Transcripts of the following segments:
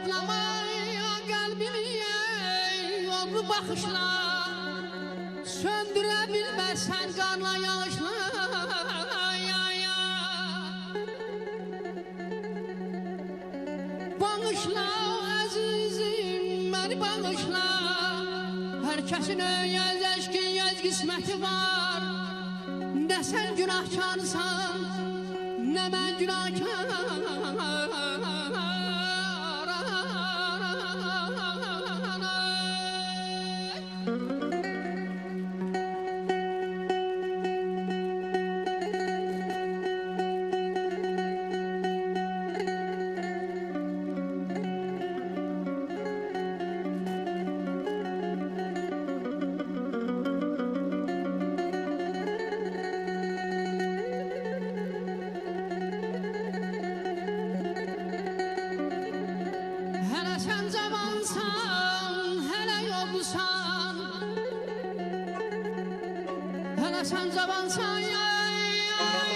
Ağlamaya qəlbimi yollu baxışlar Söndürə bilməsən qanla yağışlar Bağışla əzizim, məni bağışla. Hər kəsin öyəz əşkin, yəz qisməti var. Nə sən günahkarsan, nə mən günahkar 哎呀。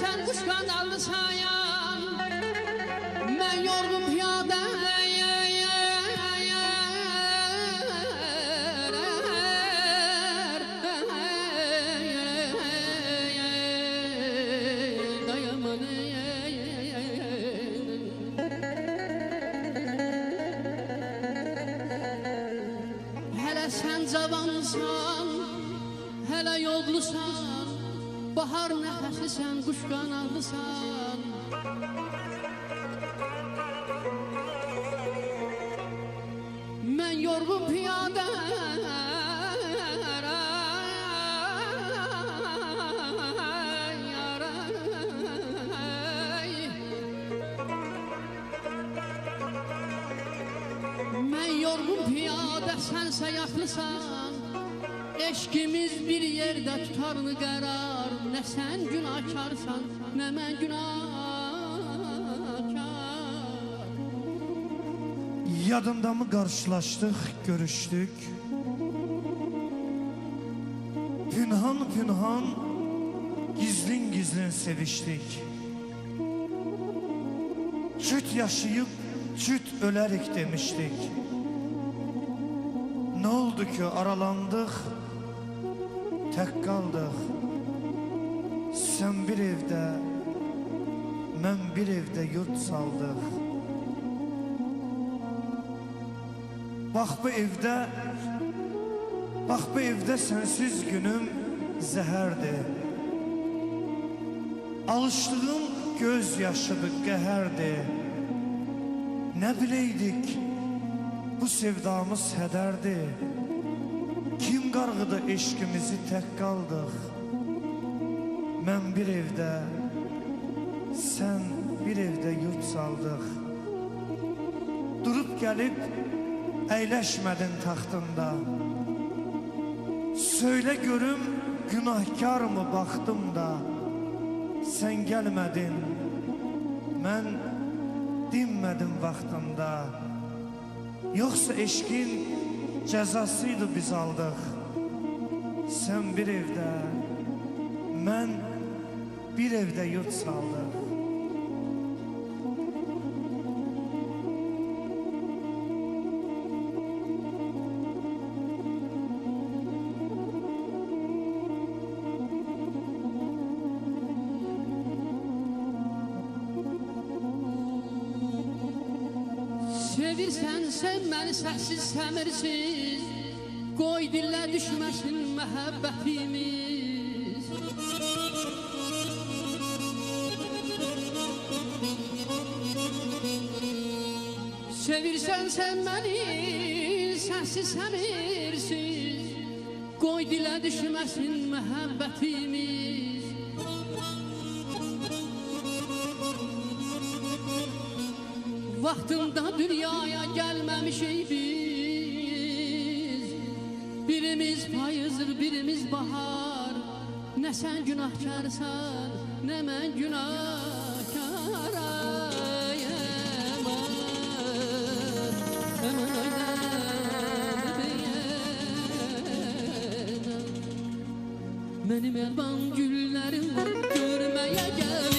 Sen kuş kanallısan yan Ben yorgun piyade Hele sen zamansan, hele yollusan Bahar nefesi sen kuş kanallısan Ben yorgun piyade Ben yorgun piyade sense yaklısan Eşkimiz bir yerde tutar mı Ne sen günahkarsan ne ben günahkar Yadında mı karşılaştık, görüştük? Pünhan pünhan, gizlin gizlin seviştik. Çüt yaşayıp çüt ölerik demiştik. Ne oldu ki aralandık, tek kaldık. Sen bir evde, ben bir evde yurt saldık. Bak bu evde Bak bu evde sensiz günüm zəhərdir. Alışdığım göz yaşıdır, qəhərdir. Nə biləydik bu sevdamız hədərdir. Kim qarğıdı eşqimizi tək qaldıq Mən bir evdə, sən bir evdə yurt saldıq Durup gelip əyləşmədin taxtında Söyle görüm günahkar mı baktım da? Sen gelmedin Mən dinmədim vaxtında. Yoksa eşkin cezasıydı biz aldıq. Sen bir evde Mən bir evde yurt saldıq Sevirsən sən məni səssiz səmirsiz. Qoy dillə düşməsin məhəbbətimiz Çevirsen sen beni sensiz semirsiz Koy dile düşmesin mehabbetimiz Vaktında dünyaya gelmemişiz Birimiz payızdır birimiz bahar. Ne sen günahkarsan ne ben günah. Benim elbam güllerim görmeye gel.